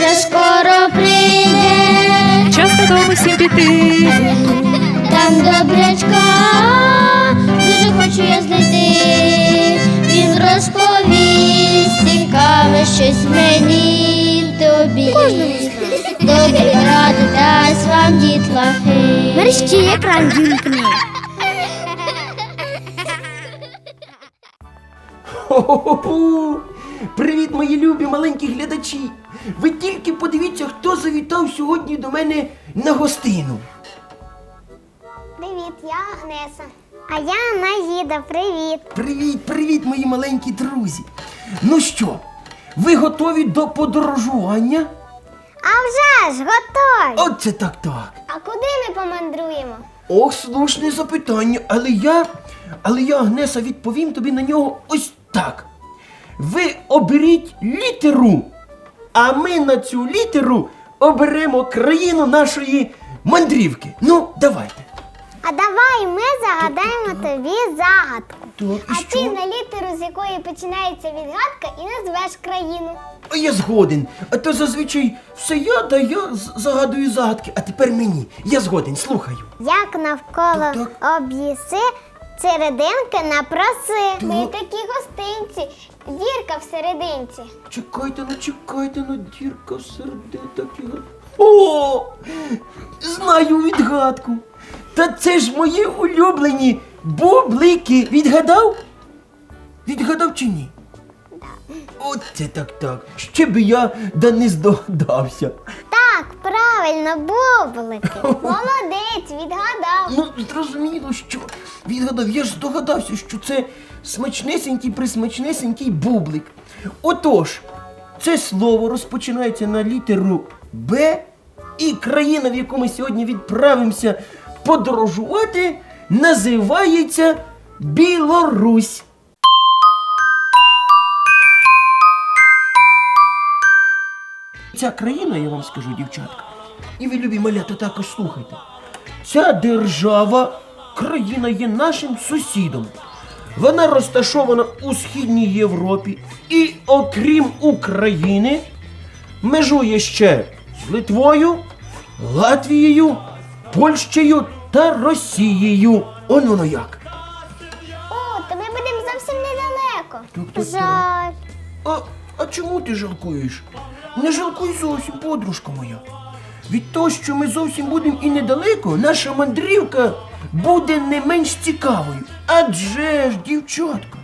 вже скоро прийде, Час додому всім піти. там добрячка, дуже хочу я знайти. Він розповість цікаве щось мені тобі. Добрі ради дасть вам дітлахи. Мерщі екран вімкни. Хо-хо-хо! Привіт, мої любі маленькі глядачі! Ви тільки подивіться, хто завітав сьогодні до мене на гостину. Привіт, я Агнеса. А я Наїда, привіт. Привіт, привіт, мої маленькі друзі! Ну що, ви готові до подорожування? А вже ж, готові. Оце так так. А куди ми помандруємо? Ох, слушне запитання, але я, але я, Агнеса, відповім тобі на нього ось так. Ви оберіть літеру, а ми на цю літеру оберемо країну нашої мандрівки. Ну, давайте. А давай ми загадаємо тобі загадку. Так, і а що? ти на літеру, з якої починається відгадка, і назвеш країну. А я згоден. А то зазвичай все я да я з- загадую загадки, а тепер мені. Я згоден, слухаю. Як навколо Так, об'їси, серединки напроси. Ми такі гостинці, дірка в серединці. Чекайте, ну чекайте, ну дірка серди такі. О! Знаю відгадку. Та це ж мої улюблені бублики. Відгадав? Відгадав чи ні? От це так так. Ще би я да не здогадався. Так, правильно, бублики. Молодець, відгадав. Ну, зрозуміло, що відгадав. Я ж здогадався, що це смачнесенький присмачнесенький бублик. Отож, це слово розпочинається на літеру Б, і країна, в яку ми сьогодні відправимося подорожувати, називається Білорусь. Ця країна, я вам скажу, дівчатка, і ви любі малята також слухайте. Ця держава, країна є нашим сусідом. Вона розташована у східній Європі і, окрім України, межує ще з Литвою, Латвією, Польщею та Росією. Он воно як. О, то ми будемо зовсім недалеко. Так. Жаль. А, а чому ти жалкуєш? Не жалкуй зовсім, подружка моя. Від того, що ми зовсім будемо і недалеко, наша мандрівка буде не менш цікавою. Адже ж, дівчатка,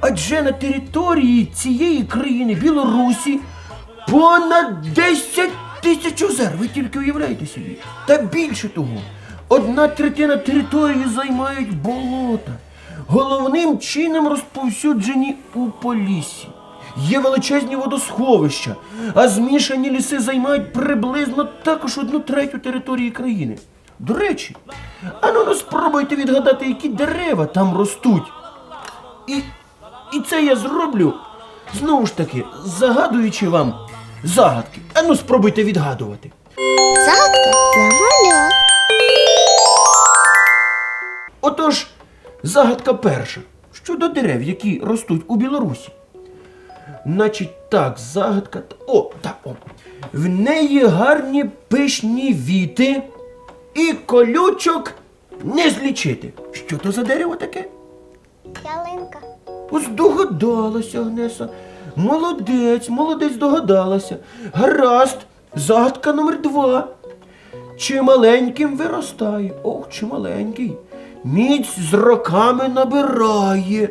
адже на території цієї країни Білорусі понад 10 тисяч озер. Ви тільки уявляєте собі. Та більше того, одна третина території займають болота, головним чином розповсюджені у Поліссі. Є величезні водосховища, а змішані ліси займають приблизно також одну третю території країни. До речі, ану ну спробуйте відгадати, які дерева там ростуть. І, і це я зроблю, знову ж таки, загадуючи вам загадки. Ану спробуйте відгадувати. Загадка для малят. Отож, загадка перша. Щодо дерев, які ростуть у Білорусі. Значить, так, загадка. О, так, о. В неї гарні пишні віти і колючок не злічити. Що то за дерево таке? Ялинка. Ось догадалася, Агнеса. Молодець, молодець догадалася. Гаразд, загадка номер два. Чи маленьким виростає? Ох, чи маленький. Міць з роками набирає.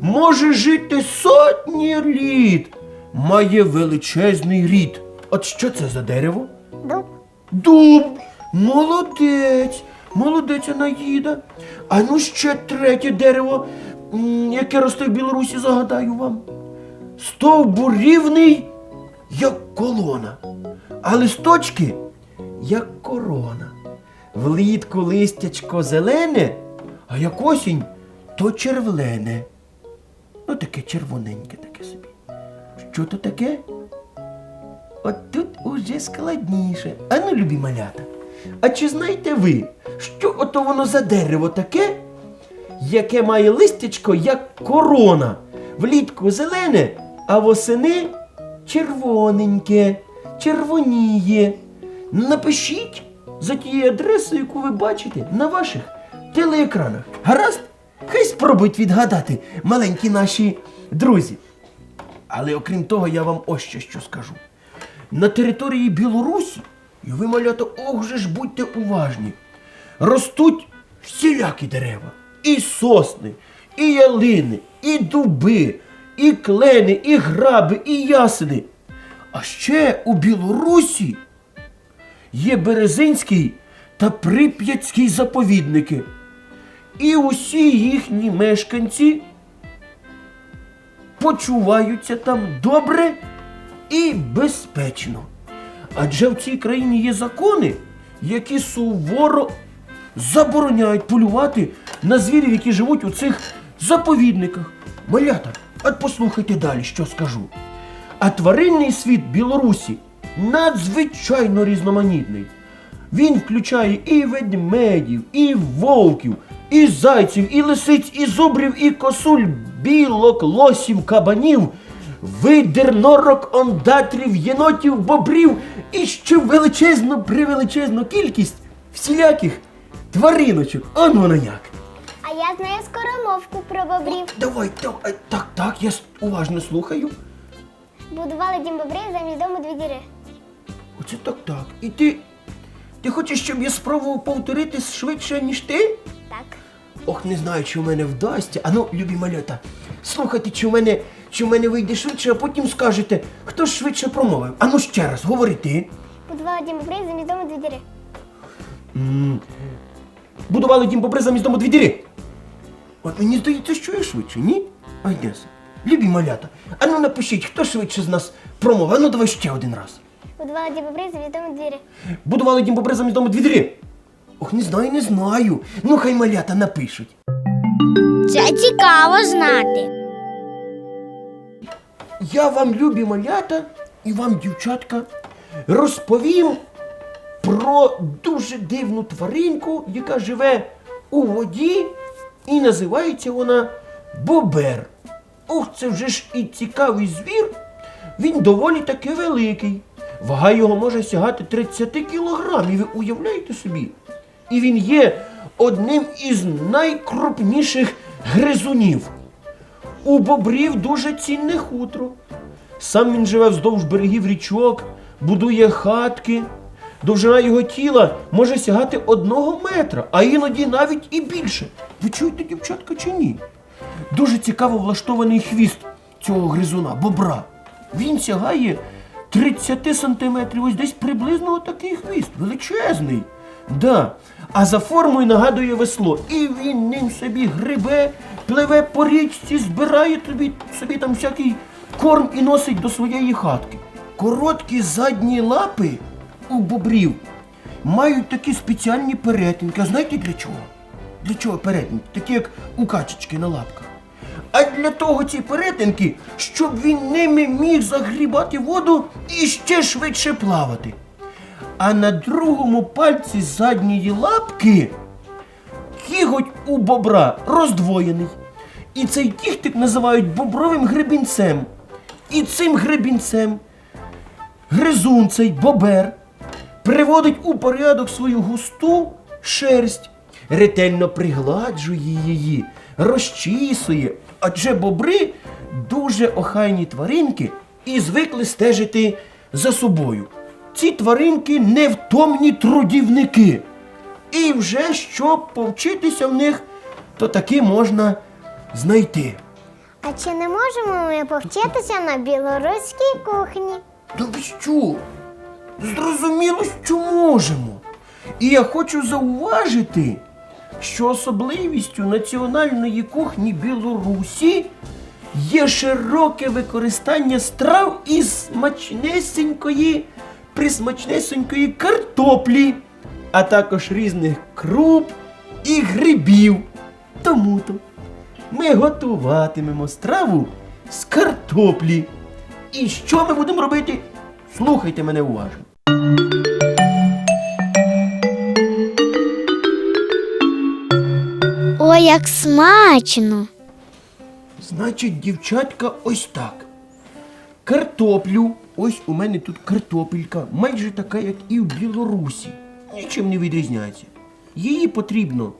Може жити сотні літ. Має величезний рід. От що це за дерево? Дуб. Дуб. Молодець. Молодець Анаїда. А ну ще третє дерево, яке росте в Білорусі, загадаю вам. Стовбурівний, як колона, а листочки, як корона. Влітку листячко зелене, а як осінь, то червлене. Ну, таке червоненьке таке собі. Що то таке? От тут уже складніше. А ну, любі малята. А чи знаєте ви, що ото воно за дерево таке, яке має листячко, як корона, влітку зелене, а восени червоненьке. червоніє. Напишіть за тією адресою, яку ви бачите на ваших телеекранах. Гаразд? Хай спробують відгадати маленькі наші друзі. Але окрім того, я вам ось ще що скажу. На території Білорусі, і ви, малята, ох же ж будьте уважні, ростуть всілякі дерева. І сосни, і ялини, і дуби, і клени, і граби, і ясени. А ще у Білорусі є Березинський та Прип'ятський заповідники. І усі їхні мешканці почуваються там добре і безпечно. Адже в цій країні є закони, які суворо забороняють полювати на звірів, які живуть у цих заповідниках. Малята, от послухайте далі, що скажу. А тваринний світ Білорусі надзвичайно різноманітний. Він включає і ведмедів, і вовків, і зайців, і лисиць, і зубрів, і косуль, білок, лосів, кабанів, видер, норок, ондатрів, єнотів, бобрів і ще величезну, превеличезну кількість всіляких твариночок. Он воно як. А я знаю скоромовку про бобрів. Давай, давай, так, так, я с- уважно слухаю. Будували дім бобрів замість дому дві діри. Оце так, так. І ти. Ти хочеш, щоб я спробував повторити швидше, ніж ти? Так. Ох, не знаю, чи в мене вдасться. Ану, любі малята, слухайте, чи в мене, чи в мене вийде швидше, а потім скажете, хто ж швидше промовив. Ану ще раз, говори ти. Будували дім бобрів замість дому дві діри. М, Будували дім бобри замість дому дві діри. От мені здається, що я швидше, ні? Агнес. Любі малята, ану напишіть, хто швидше з нас промовив. Ану, давай ще один раз. Будували дім бобрів замість дому дві діри. Будували дім бобри замість дому дві діри. Ох, не знаю, не знаю. Ну, хай малята напишуть. Це цікаво знати. Я вам, любі малята, і вам, дівчатка, розповім про дуже дивну тваринку, яка живе у воді, і називається вона Бобер. Ух, це вже ж і цікавий звір. Він доволі таки великий. Вага його може сягати 30 кілограмів, ви уявляєте собі? І він є одним із найкрупніших гризунів. У бобрів дуже цінне хутро. Сам він живе вздовж берегів річок, будує хатки. Довжина його тіла може сягати одного метра, а іноді навіть і більше. Ви чуєте, дівчатка, чи ні? Дуже цікаво влаштований хвіст цього гризуна, бобра. Він сягає 30 сантиметрів, ось десь приблизно отакий хвіст, величезний. Да. А за формою нагадує весло. І він ним собі грибе, пливе по річці, збирає тобі, собі там всякий корм і носить до своєї хатки. Короткі задні лапи у бобрів мають такі спеціальні перетинки. А знаєте для чого? Для чого перетинки? Такі як у качечки на лапках. А для того ці перетинки, щоб він ними міг загрібати воду і ще швидше плавати. А на другому пальці задньої лапки кіготь у бобра роздвоєний. І цей кіхтик називають бобровим гребінцем. І цим гребінцем гризун цей бобер приводить у порядок свою густу шерсть, ретельно пригладжує її, розчісує. Адже бобри дуже охайні тваринки і звикли стежити за собою. Ці тваринки невтомні трудівники. І вже щоб повчитися в них, то таки можна знайти. А чи не можемо ми повчитися на білоруській кухні? Та ви що? Зрозуміло, що можемо. І я хочу зауважити, що особливістю національної кухні Білорусі є широке використання страв із смачнесенької, присмачнесенької картоплі, а також різних круп і грибів. Тому-то ми готуватимемо страву з картоплі. І що ми будемо робити? Слухайте мене уважно. Ой, як смачно! Значить, дівчатка, ось так. Картоплю ось у мене тут картопелька, майже така, як і в Білорусі. Нічим не відрізняється. Її потрібно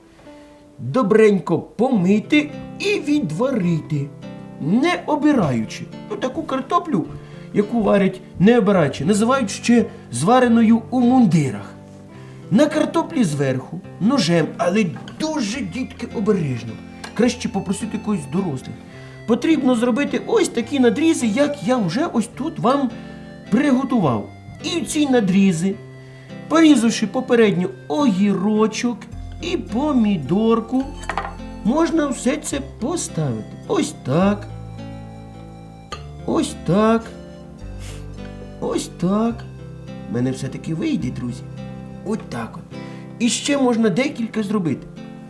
добренько помити і відварити, не обираючи. Ну, таку картоплю, яку варять не обираючи, називають ще звареною у мундирах. На картоплі зверху, ножем, але дуже дітки обережно. Краще попросити когось дорослих. Потрібно зробити ось такі надрізи, як я вже ось тут вам приготував. І ці надрізи, порізавши попередньо огірочок і помідорку, можна все це поставити. Ось так. Ось так. Ось так. У мене все-таки вийде, друзі. От так от. І ще можна декілька зробити.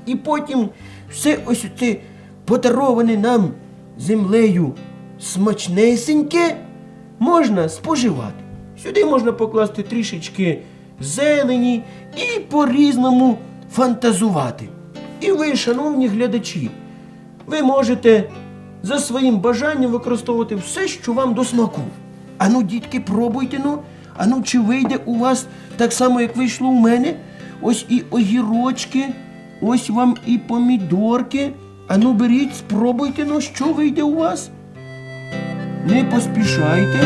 І потім все ось це подароване нам землею смачнесеньке можна споживати. Сюди можна покласти трішечки зелені і по-різному фантазувати. І ви, шановні глядачі, ви можете за своїм бажанням використовувати все, що вам до смаку. Ану, дітки, пробуйте, ну. Ану, чи вийде у вас так само, як вийшло у мене? Ось і огірочки, ось вам і помідорки. Ану, беріть, спробуйте, ну, що вийде у вас. Не поспішайте.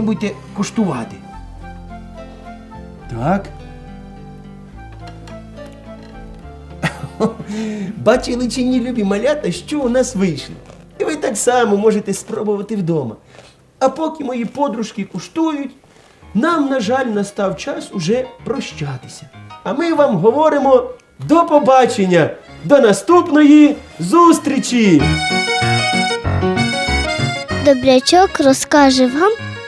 Ну тепер пробуйте куштувати. Так. Бачили чи ні, любі малята, що у нас вийшло. І ви так само можете спробувати вдома. А поки мої подружки куштують, нам, на жаль, настав час уже прощатися. А ми вам говоримо до побачення, до наступної зустрічі! Добрячок розкаже вам